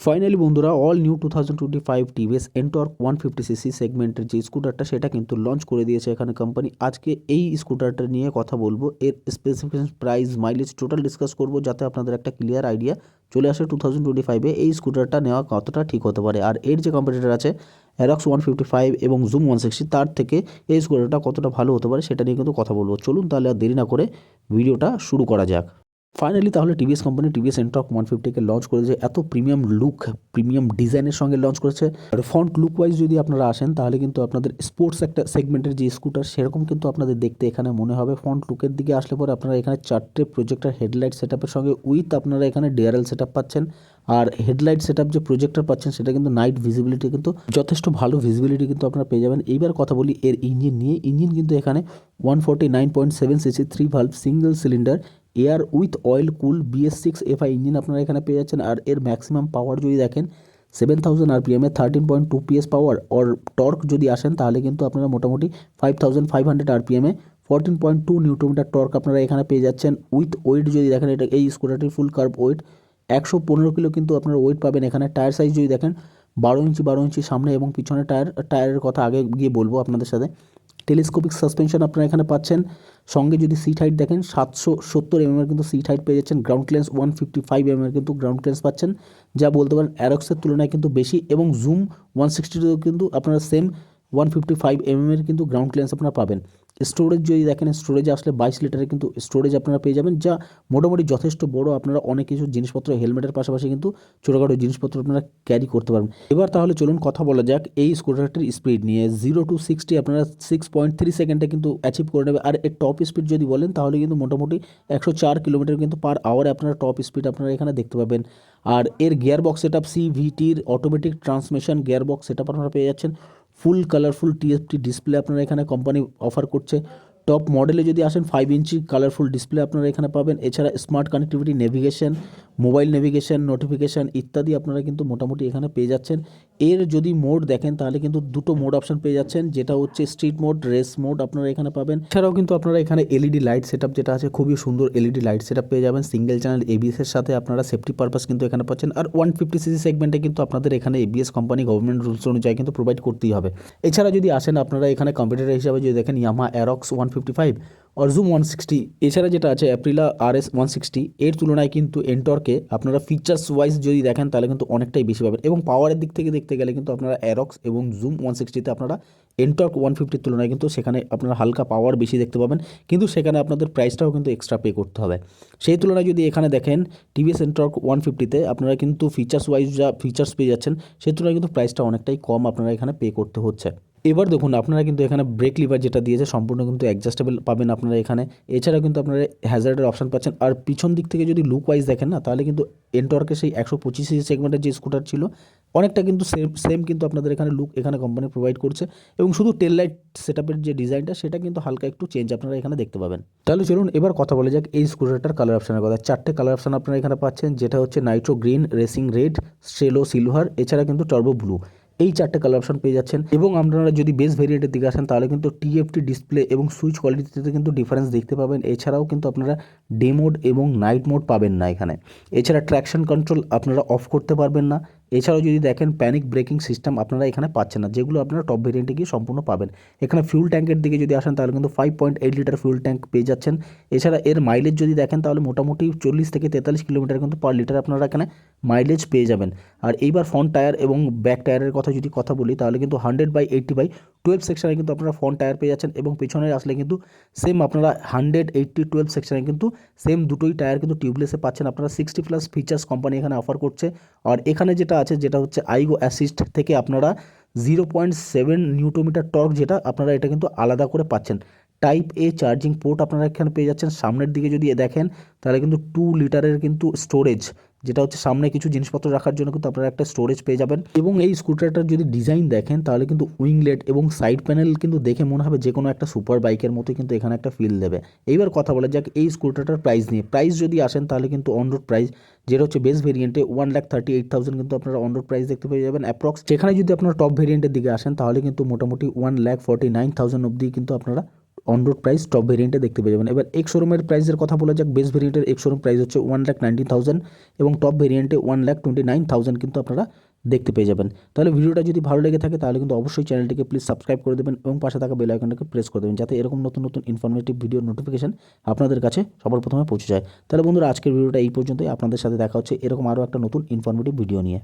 Finally বন্ধুরা all new two thousand twenty five TVS Ntorq one fifty CC সেগমেন্টের যে স্কুটারটা সেটা কিন্তু লঞ্চ করে দিয়েছে এখানে কোম্পানি আজকে এই স্কুটারটা নিয়ে কথা বলব। এর specification price mileage total discuss করব, যাতে আপনাদের একটা ক্লিয়ার আইডিয়া চলে আসে টু থাউজেন্ড টোয়েন্টি ফাইভে এই স্কুটারটা নেওয়া কতটা ঠিক হতে পারে। আর এর যে কম্পিটিটার আছে অ্যারক্স ওয়ান ফিফটি ফাইভ এবং জুম ওয়ান সিক্সটি তার থেকে এই স্কুটারটা কতটা ভালো হতে পারে, সেটা নিয়ে কিন্তু কথা বলব। চলুন তাহলে আর দেরি না করে ভিডিওটা শুরু করা যাক। ফাইনালি তাহলে TVS company TVS Ntorq one ফিফটিকে launch করেছে। এত প্রিমিয়াম লুক প্রিমিয়াম ডিজাইনের সঙ্গে লঞ্চ করেছে। আর ফ্রন্ট লুক ওয়াইজ যদি আপনারা আসেন, তাহলে কিন্তু আপনাদের স্পোর্টস একটা সেগমেন্টের যে স্কুটার সেরকম কিন্তু আপনাদের দেখতে এখানে মনে হবে। ফ্রন্ট লুকের দিকে আসলে পরে আপনারা এখানে চারটে প্রজেক্টার হেডলাইট সেট সঙ্গে উইথ আপনারা এখানে ডিআরএল সেট পাচ্ছেন। আর হেডলাইট সেট যে প্রজেক্টার পাচ্ছেন, সেটা কিন্তু নাইট ভিজিবিলিটি কিন্তু যথেষ্ট ভালো ভিজিবিলিটি কিন্তু আপনারা পেয়ে যাবেন। এইবার কথা বলি, এর ইঞ্জিন নিয়ে। ইঞ্জিন কিন্তু এখানে one forty nine point seven CC three valve single cylinder air with oil cool BS six FI engine আপনারা এখানে পেয়ে যাচ্ছেন। আর এর ম্যাক্সিমাম পাওয়ার যদি দেখেন, seven thousand আরপিএমে thirteen point two PS power or torque যদি আসেন, তাহলে কিন্তু আপনারা মোটামুটি five thousand five hundred আরপিএমে fourteen point two newton metre torque আপনারা এখানে পেয়ে যাচ্ছেন। উইথ ওয়েট যদি দেখেন, এটা এই স্কুটারটির ফুল কার্ভ ওয়েট, একশো পনেরো কিলো কিন্তু আপনারা ওয়েট পাবেন। এখানে টায়ার সাইজ যদি দেখেন, বারো ইঞ্চি বারো ইঞ্চি সামনে এবং পিছনে টায়ার, টায়ারের কথা আগে গিয়ে বলব আপনাদের সাথে। টেলিস্কোপিক সাসপেনশন আপনারা এখানে পাচ্ছেন। সঙ্গে যদি সিট হাইট দেখেন, সাতশো সত্তর এমএমের কিন্তু সিট হাইট পেয়ে যাচ্ছেন। Ground clearance one fifty five এমএমের কিন্তু গ্রাউন্ড ক্লিয়ারেন্স পাচ্ছেন। যা বলতে পারেন অ্যারক্সের তুলনায় কিন্তু বেশি এবং জুম ওয়ান সিক্সটিতেও কিন্তু আপনারা সেম ওয়ান ফিফটি ফাইভ এমএমের কিন্তু গ্রাউন্ড ক্লিয়ারেন্স আপনারা পাবেন। স্টোরেজ যদি দেখেন স্টোরেজে আসলে বাইশ লিটারের কিন্তু স্টোরেজ আপনারা পেয়ে যাবেন, যা মোটামুটি যথেষ্ট বড়। আপনারা অনেক কিছু জিনিসপত্র হেলমেটের পাশাপাশি কিন্তু ছোটোখাটো জিনিসপত্র আপনারা ক্যারি করতে পারবেন। এবার তাহলে চলুন কথা বলা যাক এই স্কুটারটির স্পিড নিয়ে। জিরো টু সিক্সটি আপনারা সিক্স পয়েন্ট থ্রি সেকেন্ডে কিন্তু অ্যাচিভ করে নেবে আর এর টপ স্পিড যদি বলেন, তাহলে কিন্তু মোটামুটি একশো চার কিলোমিটার কিন্তু পার আওয়ারে আপনারা টপ স্পিড আপনারা এখানে দেখতে পাবেন। আর এর gear box set up সিভিটির automatic transmission gear box set আপনারা পেয়ে যাচ্ছেন। ফুল কালারফুল টিএফটি ডিসপ্লে আপনারা এখানে কোম্পানি অফার করছে। টপ মডেলে যদি আসেন ফাইভ ইঞ্চি কালারফুল ডিসপ্লে আপনারা এখানে পাবেন। এছাড়া smart connectivity navigation mobile navigation notification ইত্যাদি আপনারা কিন্তু মোটামুটি এখানে পেয়ে যাচ্ছেন। এর যদি মোড দেখেন, তাহলে কিন্তু দুটো মোড অপশন পেয়ে যাচ্ছেন, যেটা হচ্ছে স্ট্রিট মোড রেস মোড আপনারা এখানে পাবেন। এছাড়াও কিন্তু আপনারা এখানে এলইডি লাইট সেট যেটা আছে, খুবই সুন্দর এলইডি লাইট সেট পেয়ে যাবেন। সিঙ্গেল চ্যানেল এবিএস এর সাথে আপনারা সেফটি পারপাস কিন্তু এখানে পাচ্ছেন। আর ওয়ান ফিফটি সিসি সেগমেন্টে কিন্তু আপনাদের এখানে এবিএস কোম্পানি গভর্নমেন্ট রুলস অনুযায়ী কিন্তু প্রোভাইড করতেই হবে। এছাড়া যদি আসেন, আপনারা এখানে কম্পিউটার হিসাবে যদি দেখেন Yamaha Aerox one fifty five or Zoom one sixty এছাড়া যেটা আছে Aprilia R S one sixty এর তুলনায় কিন্তু এন্টরকে আপনারা ফিচার্স ওয়াইজ যদি দেখেন, তাহলে কিন্তু অনেকটাই বেশি পাবেন। এবং পাওয়ারের দিক থেকে দেখতে গেলে কিন্তু আপনারা অ্যারক্স এবং জুম ওয়ান সিক্সটিতে আপনারা এন্টর্ক ওয়ান ফিফটির তুলনায় কিন্তু সেখানে আপনারা হালকা পাওয়ার বেশি দেখতে পাবেন। কিন্তু সেখানে আপনাদের প্রাইসটাও কিন্তু এক্সট্রা পে করতে হবে। সেই তুলনায় যদি এখানে দেখেন টিভিএস এন্টর্ক ওয়ান ফিফটিতে আপনারা কিন্তু ফিচার্স ওয়াইজ যা ফিচার্স পেয়ে যাচ্ছেন, সেই তুলনায় কিন্তু প্রাইসটা অনেকটাই কম আপনারা এখানে পে করতে হচ্ছে। এবার দেখুন, আপনারা কিন্তু এখানে ব্রেক লিভার যেটা দিয়েছে সম্পূর্ণ কিন্তু অ্যাডজাস্টেবল পাবেন আপনারা এখানে। এছাড়া কিন্তু আপনারা হ্যাজার্ডের অপশন পাচ্ছেন। আর পিছন দিক থেকে যদি লুক ওয়াইজ দেখেন না, তাহলে কিন্তু এন্টর্কের সেই একশো পঁচিশ সেগমেন্টের যে স্কুটার ছিল, অনেকটা কিন্তু সেম সেম কিন্তু আপনাদের এখানে লুক এখানে কোম্পানি প্রোভাইড করছে। এবং শুধু টেল লাইট সেট যে ডিজাইনটা সেটা কিন্তু হালকা একটু চেঞ্জ আপনারা এখানে দেখতে পাবেন। তাহলে চলুন এবার কথা বলা যাক এই স্কুটারটার কালার অপশানের কথা। চারটে কালার অপশান আপনারা এখানে পাচ্ছেন, যেটা হচ্ছে Nitro green racing red stellar silver এছাড়া কিন্তু টর্বো ব্লু এই চারটে কালার অপশন পেয়ে যাচ্ছেন। এবং আপনারা যদি বেস ভেরিয়েন্টের দিকে আসেন, তাহলে কিন্তু টিএফটি ডিসপ্লে এবং সুইচ কোয়ালিটিতে কিন্তু ডিফারেন্স দেখতে পাবেন। এছাড়াও কিন্তু আপনারা ডে মোড এবং নাইট মোড পাবেন না এখানে। এছাড়া ট্র্যাকশন কন্ট্রোল আপনারা অফ করতে পারবেন না। এছাড়াও যদি দেখেন প্যানিক ব্রেকিং সিস্টেম আপনারা এখানে পাচ্ছেন না। যেগুলো আপনারা টপ ভেরিয়েন্টে গিয়ে সম্পূর্ণ পাবেন। এখানে ফিউল ট্যাঙ্কের দিকে যদি আসেন, তাহলে কিন্তু five point eight litre fuel tank পেয়ে যাচ্ছেন। এছাড়া এর মাইলেজ যদি দেখেন, তাহলে মোটামুটি চল্লিশ থেকে তেতাল্লিশ কিলোমিটার কিন্তু পার লিটার আপনারা এখানে মাইলেজ পেয়ে যাবেন। আর এইবার ফ্রন্ট টায়ার এবং ব্যাক টায়ারের কথা যদি কথা বলি, তাহলে কিন্তু hundred by eighty by twelve সেকশনে কিন্তু আপনারা ফ্রন্ট টায়ার পেয়ে যাচ্ছেন এবং পেছনে আসলে কিন্তু সেম আপনারা হান্ড্রেড এইটটি টুয়েলভ সেকশনে কিন্তু সেম দুটোই টায়ার কিন্তু টিউবলেসে পাচ্ছেন। আপনারা সিক্সটি প্লাস ফিচার্স কোম্পানি এখানে অফার করছে। আর এখানে যেটা আছে, যেটা হচ্ছে আইগো অ্যাসিস্ট থেকে আপনারা zero point seven newton metre torque যেটা, আপনারা এটা কিন্তু আলাদা করে পাচ্ছেন। টাইপ এ চার্জিং পোর্ট আপনারা এখানে পেয়ে যাচ্ছেন। সামনের দিকে যদি দেখেন, তাহলে কিন্তু টু লিটারের কিন্তু স্টোরেজ যেটা হচ্ছে সামনে কিছু জিনিসপত্র রাখার জন্য কিন্তু আপনারা একটা স্টোরেজ পেয়ে যাবেন। এবং এই স্কুটারটার যদি ডিজাইন দেখেন, তাহলে কিন্তু উইংলেট এবং সাইড প্যানেল কিন্তু দেখে মনে হবে যে কোনো একটা সুপার বাইকের মতো কিন্তু এখানে একটা ফিল দেবে। এইবার কথা বলা যাক এই স্কুটারটার প্রাইস নিয়ে। প্রাইস যদি আসেন, তাহলে কিন্তু অনরোড প্রাইস যেটা হচ্ছে base ভেরিয়েন্টে one lakh thirty eight thousand কিন্তু আপনারা অনরোড প্রাইস দেখতে পেয়ে যাবেন অ্যাপ্রক্স যেখানে যদি আপনারা টপ ভেরিয়েন্টের দিকে আসেন, তাহলে কিন্তু মোটামুটি one lakh forty nine thousand অব্দি কিন্তু আপনারা অন রোড প্রাইস টপ ভেরিয়েন্টে দেখতে পেয়ে যাবেন। এবার এক্স শোরুমের প্রাইসের কথা বলা যাক বেস ভেরিয়েন্টের এক্স শোরুম প্রাইস হচ্ছে ওয়ান লাখ নাইনটিন থাউজেন্ড এবং top ভেরিয়েন্টে one lakh twenty nine thousand কিন্তু আপনারা দেখতে পেয়ে যাবেন। তাহলে ভিডিওটা যদি ভালো লেগে থাকে, তাহলে কিন্তু অবশ্যই চ্যানেলটিকে প্লিজ সাবস্ক্রাইব করে দেবেন এবং পাশে থাকা বেল আইকনটাকে প্রেস করে দেবেন, যাতে এরকম নতুন নতুন ইনফরমেটিভ ভিডিও নোটিফিকেশন আপনাদের কাছে সবার প্রথমে পৌঁছে যায়। তাহলে বন্ধুরা, আজকের ভিডিওটা এই পর্যন্তই। আপনাদের সাথে দেখা হচ্ছে এরকম আরও একটা নতুন ইনফরমেটিভ ভিডিও নিয়ে।